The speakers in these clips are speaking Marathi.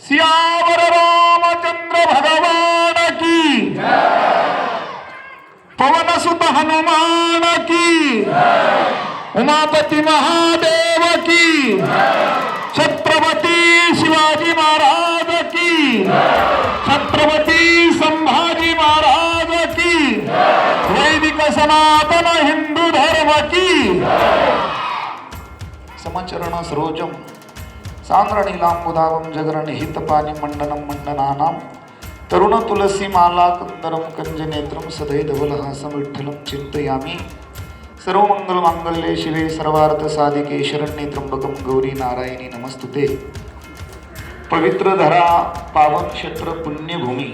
सियावर रामचंद्र भगवान की। पवन सुत हनुमान की। उमापति महादेव की। छत्रपती शिवाजी महाराज की। छत्रपती संभाजी महाराज की। वैदिक सनातन हिंदू धर्म की। समचरण सरोजम सान्द्रणीलांबुधावं जगरण हितपानि मंडनं मंडनानां तरुण तुलसी माला कुंदरं कंजनेत्रं सदैधवलहासं विठ्ठलं चिन्तयामि सर्वमङ्गलमाङ्गल्ये शिवे सर्वार्थ साधिके शरण्ये त्र्यंबकं गौरी नारायणी नमस्तुते पवित्र धरा पावन क्षेत्र पुण्यभूमी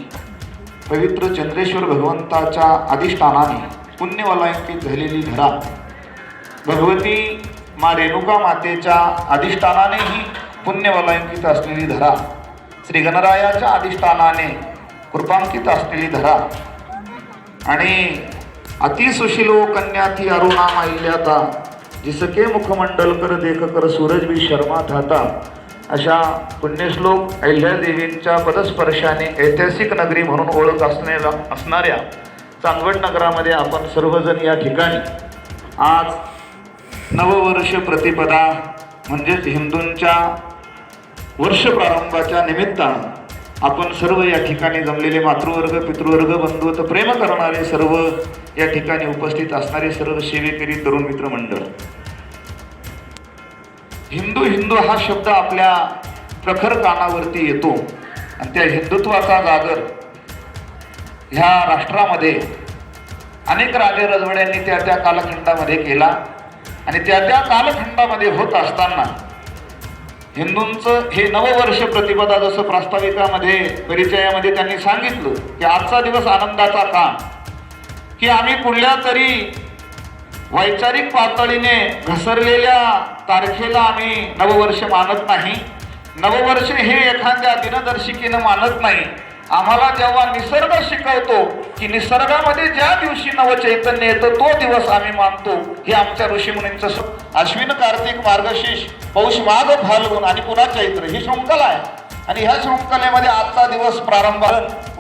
पवित्र चंद्रेश्वर भगवंताच्या अधिष्ठानाने पुण्यवलांकित झालेली धरा भगवती मा रेणुका मातेच्या अधिष्ठानानेही पुण्यवलंकित असलेली धरा श्री गणरायाच्या अधिष्ठानाने कृपांकित असलेली धरा. आणि अतिसुशिलो कन्याथी अरुणा माहिल्याता जिसके मुखमंडल कर देख कर सूरजवी शर्मा थाता अशा पुण्यश्लोक अहिल्यादेवींच्या पदस्पर्शाने ऐतिहासिक नगरी म्हणून ओळख असलेल्या असणाऱ्या चांदवड नगरामध्ये आपण सर्वजण या ठिकाणी आज नववर्ष प्रतिपदा म्हणजेच हिंदूंच्या वर्ष प्रारंभाच्या निमित्तानं आपण सर्व या ठिकाणी जमलेले मातृवर्ग पितृवर्ग बंधू तर प्रेम करणारे सर्व या ठिकाणी उपस्थित असणारे सर्व सेवेकरी तरुण मित्र मंडळ. हिंदू हिंदू हा शब्द आपल्या प्रखर कानावरती येतो. आणि त्या हिंदुत्वाचा जागर ह्या राष्ट्रामध्ये अनेक राजे रजवड्यांनी त्या त्या कालखंडामध्ये केला. आणि त्या त्या कालखंडामध्ये होत असताना हिंदूंचं हे नववर्ष प्रतिपदा जसं प्रास्ताविकामध्ये परिचयामध्ये त्यांनी सांगितलं की आजचा दिवस आनंदाचा का की आम्ही कुठल्या तरी वैचारिक पातळीने घसरलेल्या तारखेला आम्ही नववर्ष मानत नाही. नववर्ष हे एखाद्या दिनदर्शिकेनं मानत नाही. आम्हाला जेव्हा निसर्ग शिकवतो की निसर्गामध्ये ज्या दिवशी नवचैतन्य येतं तो दिवस आम्ही मानतो. हे आमच्या ऋषीमुनींचं स- अश्विन कार्तिक मार्गशीर्ष पौष माघ फाल्गुन आणि पुन्हा चैत्र ही शृंखला आहे. आणि ह्या शृंखलेमध्ये आजचा दिवस प्रारंभ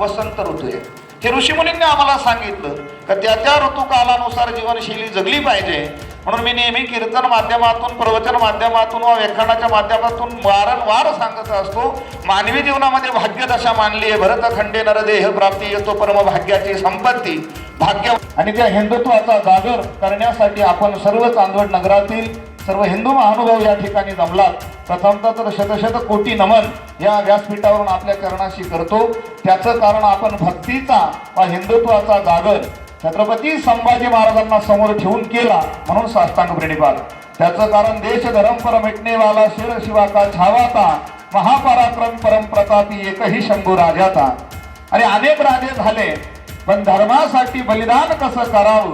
वसंत ऋतू आहे. हे ऋषीमुनींनी आम्हाला सांगितलं का त्या त्या ऋतुकालानुसार जीवनशैली जगली पाहिजे. म्हणून मी नेहमी कीर्तन माध्यमातून प्रवचन माध्यमातून व व्याख्यानाच्या माध्यमातून वारंवार सांगत असतो. मानवी जीवनामध्ये भाग्यदशा मानली आहे. भरत खंडे नरदेह प्राप्ती येतो. परम भाग्याची संपत्ती. भाग्य आणि त्या हिंदुत्वाचा जागर करण्यासाठी आपण सर्व चांदवड नगरातील सर्व हिंदू महानुभाव या ठिकाणी जमलात. प्रथमतः तर शतशत कोटी नमन या व्यासपीठावरून आपल्या करणाशी करतो. त्याचं कारण आपण भक्तीचा वा हिंदुत्वाचा जागर छत्रपती संभाजी महाराजांना समोर ठेवून केला म्हणून साष्टांग प्रणिपात त्याचं कारण देश धर्म पर मिटणेवाला शेर शिवाचा छावाता महापराक्रम परमप्रतापी एकही शंभू राजाता. आणि अनेक राजे झाले पण धर्मासाठी बलिदान कसं करावं?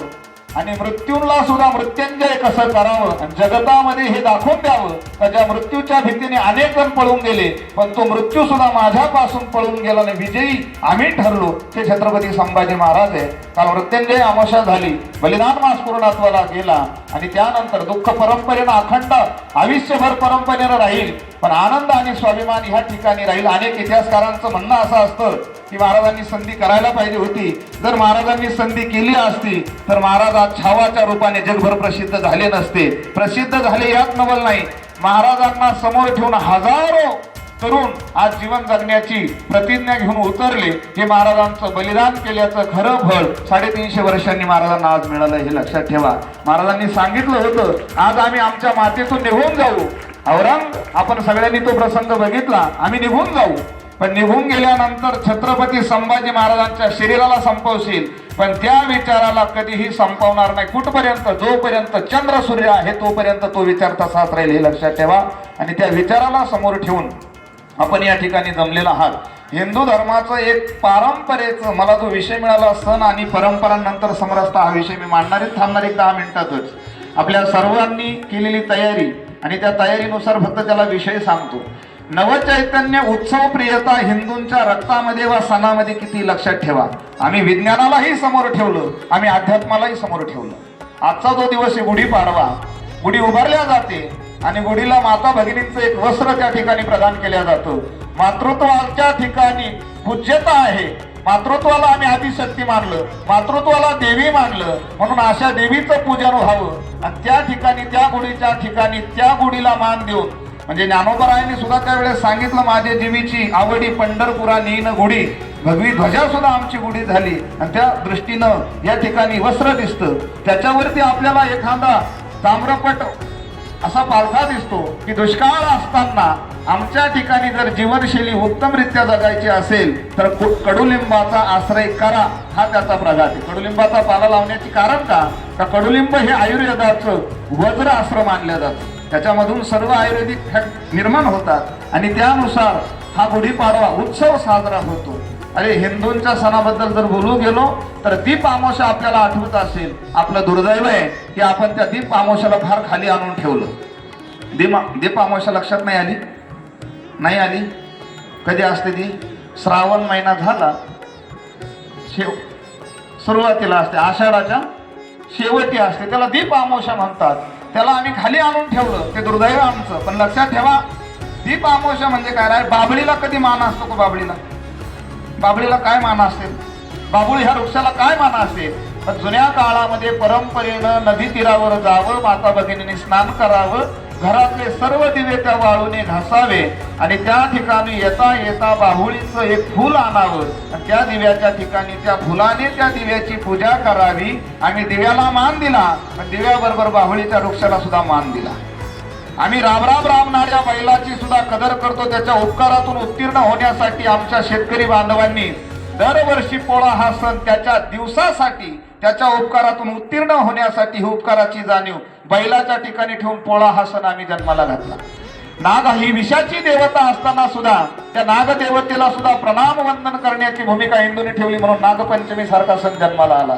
आणि मृत्यूला सुद्धा मृत्युंजय कसं करावं आणि जगतामध्ये हे दाखवून द्यावं का ज्या मृत्यूच्या भीतीने अनेक जण पळून गेले पण तो मृत्यू सुद्धा माझ्यापासून पळून गेला आणि विजयी आम्ही ठरलो ते छत्रपती संभाजी महाराज आहे काल मृत्युंजय अमाशा झाली बलिदान मास पूर्णत्वाला गेला आणि त्यानंतर दुःख परंपरेनं अखंड आयुष्यभर परंपरेनं राहील पण आनंद आणि स्वाभिमान ह्या ठिकाणी राहील. अनेक इतिहासकारांचं म्हणणं असं असतं की महाराजांनी संधी करायला पाहिजे होती. जर महाराजांनी संधी केली असती तर महाराज आज छावाच्या रूपाने जगभर प्रसिद्ध झाले नसते. प्रसिद्ध झाले यात नवल नाही. महाराजांना समोर ठेवून हजारो तरुण आज जीवन जगण्याची प्रतिज्ञा घेऊन उतरले. हे महाराजांचं बलिदान केल्याचं खरं फळ साडेतीनशे वर्षांनी महाराजांना आज मिळालं हे लक्षात ठेवा. महाराजांनी सांगितलं होतं आज आम्ही आमच्या मातेतून निघून जाऊ. औरंग आपण सगळ्यांनी तो प्रसंग बघितला. आम्ही निघून जाऊ. पण निघून गेल्यानंतर छत्रपती संभाजी महाराजांच्या शरीराला संपवशील. पण त्या विचाराला कधीही संपवणार नाही. कुठपर्यंत? जोपर्यंत चंद्र सूर्य आहे तोपर्यंत तो विचार तसाच राहील. हे लक्षात ठेवा. आणि त्या विचाराला समोर ठेवून आपण या ठिकाणी जमलेला आहात. हिंदू धर्माचं एक पारंपरेचं मला जो विषय मिळाला सण आणि परंपरांनंतर समरसता हा विषय मी मांडणार आहे थांबणार एक दहा मिनिटातच. आपल्या सर्वांनी केलेली तयारी आणि त्या तयारीनुसार फक्त त्याला विषय सांगतो. नवचैतन्य उत्सव प्रियता हिंदूंच्या रक्तामध्ये व सणामध्ये किती लक्षात ठेवा. आम्ही विज्ञानालाही समोर ठेवलं. आम्ही अध्यात्मालाही समोर ठेवलं. आजचा जो दिवस आहे गुढी पाडवा. गुढी उभारल्या जाते आणि गुढीला माता भगिनींचं एक वस्त्र त्या ठिकाणी प्रदान केल्या जातं. मातृत्वाच्या ठिकाणी पूज्यता आहे. मातृत्वाला आम्ही आदिशक्ती मानलं. मातृत्वाला देवी मानलं. म्हणून अशा देवीचं पूजन व्हावं. आणि त्या ठिकाणी त्या गुढीच्या ठिकाणी त्या गुढीला मान देऊन म्हणजे ज्ञानोबरायांनी सुद्धा त्यावेळेस सांगितलं माझ्या जीवीची आवडी पंढरपुरा नेईन गुढी. भगवी ध्वजा सुद्धा आमची गुढी झाली. आणि त्या दृष्टीनं या ठिकाणी वस्त्र दिसतं. त्याच्यावरती आपल्याला एखादा ताम्रपट असा पालथा दिसतो की दुष्काळ असताना आमच्या ठिकाणी जर जीवनशैली उत्तमरित्या जगायची असेल तर कडुलिंबाचा आश्रय करा हा त्याचा प्रघात आहे. कडुलिंबाचा पाला लावण्याचे कारण का? का कडुलिंब हे आयुर्वेदाचं वज्र अस्त्र मानलं जातं? त्याच्यामधून सर्व आयुर्वेदिक फॅक्ट निर्माण होतात आणि त्यानुसार हा गुढीपाडवा उत्सव साजरा होतो. अरे हिंदूंच्या सणाबद्दल जर बोलू गेलो तर दीप आमोशा आपल्याला आठवत असेल. आपलं दुर्दैव आहे की आपण त्या दीप आमोशाला फार खाली आणून ठेवलं. दिमा दीप आमोशा लक्षात नाही आली? नाही आली? कधी असते ती? श्रावण महिना झाला. शेव सुरुवातीला असते. आषाढाच्या शेवटी असते. त्याला दीप आमोशा म्हणतात. त्याला आम्ही खाली आणून ठेवलं. ते दुर्दैव आमचं. पण लक्षात ठेवा दीप आमोशा म्हणजे काय? राय बाबळीला कधी मान असतो का बाबळीला? बाबळीला काय मान असेल? बाबुळ ह्या वृक्षाला काय मान असेल? जुन्या काळामध्ये परंपरेनं नदी तीरावर जावं माता भगिनीने स्नान करावं घरातले सर्व दिवे त्या वाळूने घासावे आणि त्या ठिकाणी येता येता बाहुळीचं एक फूल आणावं. आणि त्या दिव्याच्या ठिकाणी त्या फुलाने त्या दिव्याची पूजा करावी आम्ही दिव्याला मान दिला. दिव्याबरोबर बाहुळीच्या वृक्षाला सुद्धा मान दिला. आम्ही राम राम रामणाऱ्या बैलाची सुद्धा कदर करतो. त्याच्या उपकारातून उत्तीर्ण होण्यासाठी आमच्या शेतकरी बांधवांनी दरवर्षी पोळा हा सण त्याच्या दिवसासाठी त्याच्या उपकारातून उत्तीर्ण होण्यासाठी ही उपकाराची जाणीव बैलाच्या ठिकाणी ठेवून पोळा हा सण आम्ही जन्माला घातला. नाग ही विषाची देवता असताना सुद्धा त्या नागदेवतेला सुद्धा प्रणाम वंदन करण्याची भूमिका हिंदूंनी ठेवली म्हणून नागपंचमी सारखा सण जन्माला आला.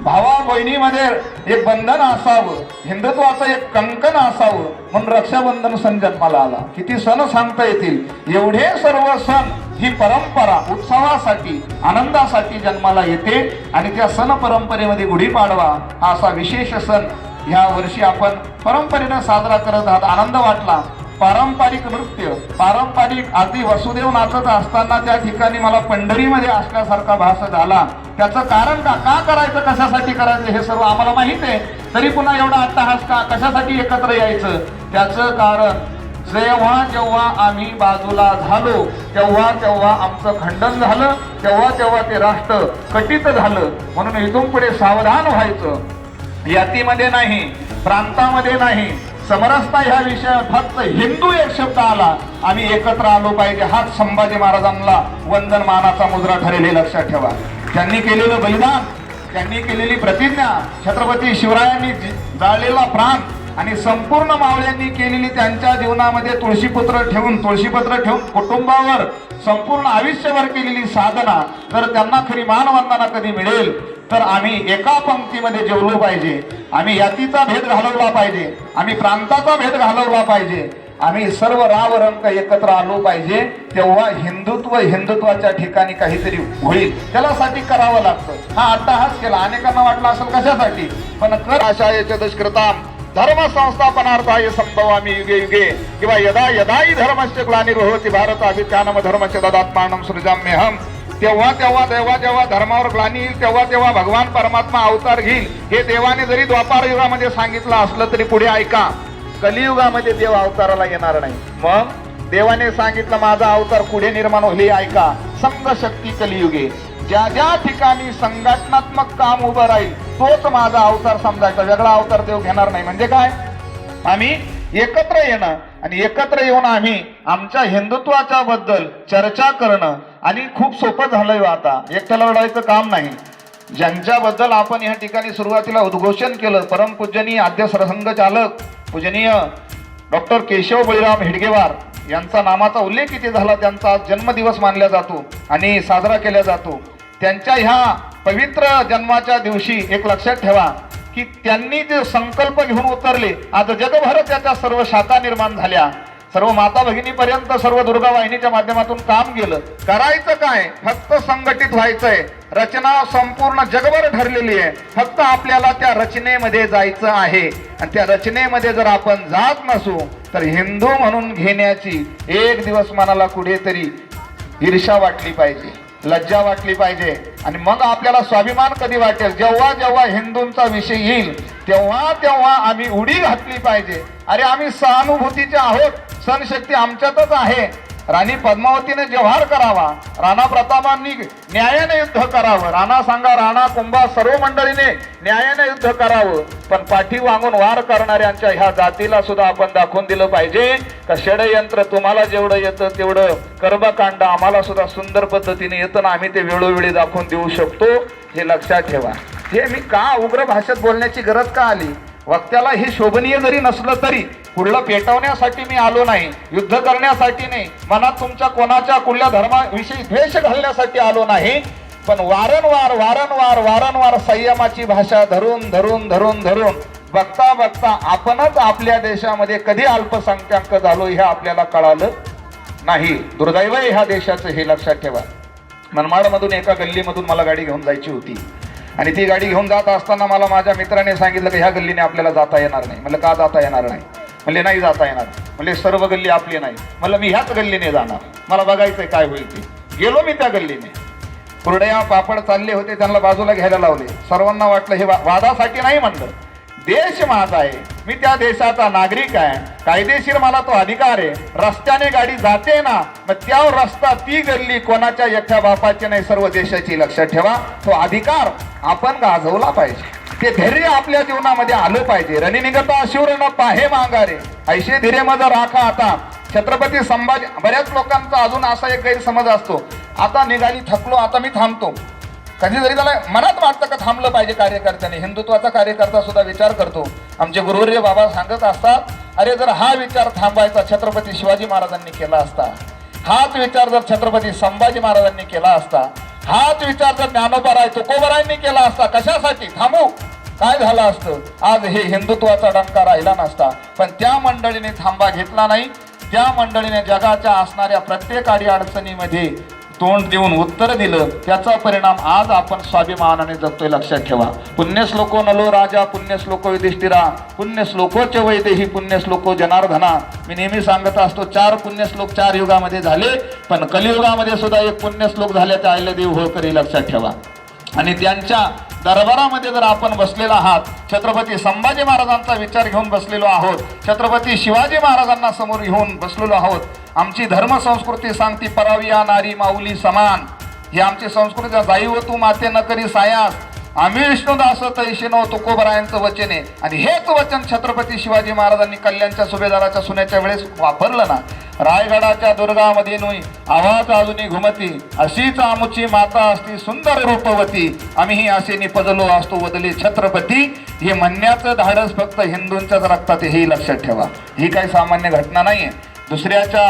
भावा बहिणीमध्ये एक बंधन असावं हिंदुत्वाचं एक कंकण असावं म्हणून रक्षाबंधन सण जन्माला आला. किती सण सांगता येतील? एवढे सर्व सण ही परंपरा उत्सवासाठी आनंदासाठी जन्माला येते आणि त्या सण परंपरेमध्ये गुढीपाडवा हा असा विशेष सण. ह्या वर्षी आपण परंपरेनं साजरा करत आहात. आनंद वाटला. पारंपरिक नृत्य पारंपरिक आधी वसुदेव नाचत असताना त्या ठिकाणी मला पंढरीमध्ये असल्यासारखा भास झाला. त्याचं कारण का? का करायचं? कशासाठी करायचं? हे सर्व आम्हाला माहीत आहे. तरी पुन्हा एवढा अट्टहास का? कशासाठी एकत्र यायचं? त्याचं कारण जेव्हा जेव्हा आम्ही बाजूला झालो तेव्हा तेव्हा आमचं खंडन झालं तेव्हा तेव्हा ते राष्ट्र कटित झालं. म्हणून इथून पुढे सावधान व्हायचं. यातीमध्ये नाही प्रांतामध्ये नाही समरसता ह्या विषयात फक्त हिंदू एक शब्द आला. आम्ही एकत्र आलो पाहिजे हाच संभाजी महाराजांना वंदन मानाचा मुद्रा ठरेल हे लक्षात ठेवा. त्यांनी केलेलं बलिदान त्यांनी केलेली प्रतिज्ञा. छत्रपती शिवरायांनी जाळलेला प्राण आणि संपूर्ण मावळ्यांनी केलेली त्यांच्या जीवनामध्ये तुळशीपत्र ठेवून तुळशीपत्र ठेवून कुटुंबावर संपूर्ण आयुष्यभर केलेली साधना जर त्यांना खरी मानवंदना कधी मिळेल तर आम्ही एका पंक्तीमध्ये जेवलो पाहिजे. आम्ही यातीचा भेद घालवला पाहिजे. आम्ही प्रांताचा भेद घालवला पाहिजे. आम्ही सर्व राव रंग एकत्र आलो पाहिजे. तेव्हा हिंदुत्व हिंदुत्वाच्या ठिकाणी काहीतरी होईल. त्याला करावं लागतं. हा अट्टाहास केला. अनेकांना वाटलं असेल कशासाठी? पण कर आशायच्या दुष्कृताम धर्म संस्थापनार्थाय संभवामी युगे युगे. किंवा यदा यदाही धर्मस्य ग्लानिर्भवती भारत अभित्यानम धर्मस्य ददात्मानम सृजाम्यहम. तेव्हा तेव्हा तेव्हा जेव्हा धर्मावर ग्लानी येईल तेव्हा तेव्हा भगवान परमात्मा अवतार घेईल. हे देवाने जरी द्वापार युगामध्ये सांगितलं असलं तरी पुढे ऐका कलियुगामध्ये देव अवताराला येणार नाही. मग? देवाने सांगितलं माझा अवतार पुढे निर्माण होईल ऐका. संघ शक्ती कलियुगे. ज्या ज्या ठिकाणी संघटनात्मक काम उभं राहील तोच माझा अवतार समजायचा वेगळा अवतार देव घेणार नाही. म्हणजे काय? आम्ही एकत्र येणं आणि एकत्र येऊन आम्ही आमच्या हिंदुत्वाच्या बद्दल चर्चा करणं आणि खूप सोपं झालंय आता. एकट्याला लढायचं काम नाही. ज्यांच्याबद्दल आपण या ठिकाणी सुरुवातीला उद्घोषण केलं परमपूजनीय आद्य सरसंघ चालक पूजनीय डॉक्टर केशव बळीराम हेडगेवार यांचा नामाचा उल्लेख किती झाला. त्यांचा जन्मदिवस मानला जातो आणि साजरा केला जातो. त्यांच्या ह्या पवित्र जन्माच्या दिवशी एक लक्षात ठेवा की त्यांनी जे संकल्प घेऊन उतरले आज जगभर त्याच्या सर्व शाखा निर्माण झाल्या. सर्व माता भगिनीपर्यंत सर्व दुर्गा वाहिनीच्या माध्यमातून काम गेलं. करायचं काय? फक्त संघटित व्हायचंय. रचना संपूर्ण जगभर ठरलेली आहे. फक्त आपल्याला त्या रचनेमध्ये जायचं आहे. आणि त्या रचनेमध्ये जर आपण जात नसू तर हिंदू म्हणून घेण्याची एक दिवस मनाला कुठेतरी ईर्षा वाटली पाहिजे. लज्जा वाटली पाहिजे. आणि मग आपल्याला स्वाभिमान कधी वाटेल? जेव्हा जेव्हा हिंदूंचा विषय येईल तेव्हा तेव्हा आम्ही उडी घातली पाहिजे. अरे आम्ही सहानुभूतीचे आहोत. सणशक्ती आमच्यातच आहे. राणी पद्मावतीने व्यवहार करावा राणा प्रतापांनी न्यायाने युद्ध करावं राणा सांगा राणा कुंभा सर्व मंडळीने न्यायाने युद्ध करावं पण पाठी वांगून वार करणाऱ्यांच्या ह्या जातीला सुद्धा आपण दाखवून दिलं पाहिजे. का षडयंत्र तुम्हाला जेवढं येतं तेवढं कर्मकांड आम्हाला सुद्धा सुंदर पद्धतीने येतं ना आम्ही ते वेळोवेळी दाखवून देऊ शकतो. हे लक्षात ठेवा. हे मी का उग्र भाषेत बोलण्याची गरज का आली? वक्त्याला हे शोभनीय जरी नसलं तरी पुढलं पेटवण्यासाठी मी आलो नाही युद्ध करण्यासाठी नाही मनात तुमच्या कोणाच्या कुठल्या धर्माविषयी द्वेष घालण्यासाठी आलो नाही पण वारंवार वारंवार वारंवार संयमाची भाषा धरून धरून धरून धरून बघता बघता आपणच आपल्या देशामध्ये कधी अल्पसंख्याक झालो हे आपल्याला कळालं नाही. दुर्दैव ह्या देशाचं हे लक्षात ठेवा. मनमाडमधून एका गल्लीमधून मला गाडी घेऊन जायची होती. आणि ती गाडी घेऊन जात असताना मला माझ्या मित्राने सांगितलं की ह्या गल्लीने आपल्याला जाता येणार नाही. म्हणलं का जाता येणार नाही? म्हणले नाही जाता येणार. म्हणले सर्व गल्ली आपली नाही. म्हणलं मी ह्याच गल्लीने जाणार. मला बघायचंय काय होईल ते. गेलो मी त्या गल्लीने. कुरड्या पापड चालले होते त्यांना बाजूला घ्यायला लावले. सर्वांना वाटलं हे वा- वादासाठी नाही म्हणलं. देश माझा आहे. मी त्या देशाचा नागरिक आहे. कायदेशीर मला तो अधिकार आहे. रस्त्याने गाडी जाते ना मग त्या रस्ता ती गल्ली कोणाच्या एकट्या बापाची नाही सर्व देशाची लक्षात ठेवा. तो अधिकार आपण गाजवला पाहिजे. ते धैर्य आपल्या जीवनामध्ये आलं पाहिजे. रणनिगता शिवर न पाहे मांगारे ऐशे धीरे मज राखा आता. छत्रपती संभाजी बऱ्याच लोकांचा अजून असा एक गैरसमज असतो. आता निघाली थकलो आता मी थांबतो. कधी जरी त्याला मनात वाटतं का थांबलं पाहिजे कार्यकर्त्याने. हिंदुत्वाचा कार्यकर्ता सुद्धा विचार करतो. आमचे गुरुवर्य बाबा सांगत असतात अरे जर हा विचार थांबायचा छत्रपती शिवाजी महाराजांनी केला असता हाच विचार जर छत्रपती संभाजी महाराजांनी केला असता हाच विचार जर ज्ञानोबराय तुकोबरायांनी केला असता कशासाठी? थांबू. काय झालं असतं? आज हे हिंदुत्वाचा डंका राहिला नसता. पण त्या मंडळीने थांबा घेतला नाही. त्या मंडळीने जगाच्या असणाऱ्या प्रत्येक अडीअडचणीमध्ये तोंड देऊन उत्तर दिलं त्याचा परिणाम आज आपण स्वाभिमानाने जगतोय लक्षात ठेवा. पुण्यश्लोको नलो राजा पुण्यश्लोको युधिष्ठिरा पुण्यश्लोकोच वैदेही पुण्यश्लोको जनार्दना. मी नेहमी सांगत असतो चार पुण्यश्लोक चार युगामध्ये झाले पण कलियुगामध्ये सुद्धा एक पुण्यश्लोक झाल्याचे आयले देव होळकरी लक्षात ठेवा. आणि त्यांच्या दरबारामध्ये जर आपण बसलेला आहात छत्रपती संभाजी महाराजांचा विचार घेऊन बसलेलो आहोत छत्रपती शिवाजी महाराजांना समोर घेऊन बसलेलो आहोत आमची धर्म संस्कृती सांगती पराविया नारी माऊली समान. ही आमची संस्कृती जाई व तू माते न करी सायास. आम्ही विष्णुदास तैशिनो तुकोबरायांचं वचन आहे. आणि हेच वचन छत्रपती शिवाजी महाराजांनी कल्याणच्या सुभेदाराच्या सुनेच्या वेळेस वापरलं ना. रायगडाच्या दुर्गामध्ये नुई आवाज अजूनही घुमती. अशीच आमुची माता असती सुंदर रूपवती. आम्हीही असे निपजलो असतो वदले छत्रपती. हे म्हणण्याचं धाडस फक्त हिंदूंच्याच रक्तात हेही लक्षात ठेवा. ही काही सामान्य घटना नाहीये. दुसऱ्याच्या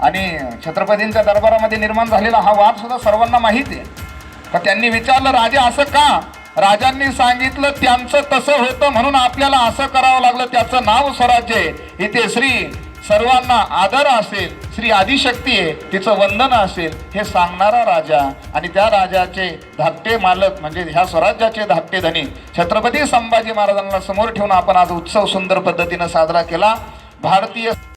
आणि छत्रपतींच्या दरबारामध्ये निर्माण झालेला हा वाद सुद्धा सर्वांना माहिती आहे. तर त्यांनी विचारलं राजा असं का? राजांनी सांगितलं त्यांचं तसं होतं म्हणून आपल्याला असं करावं लागलं. त्याचं नाव स्वराज्य आहे. इथे श्री सर्वांना आदर असेल श्री आदिशक्ती आहे. तिचं वंदन असेल. हे सांगणारा राजा आणि त्या राजाचे धाकटे मालक म्हणजे ह्या स्वराज्याचे धाकटे धनी छत्रपती संभाजी महाराजांना समोर ठेवून आपण आज उत्सव सुंदर पद्धतीनं साजरा केला. भारतीय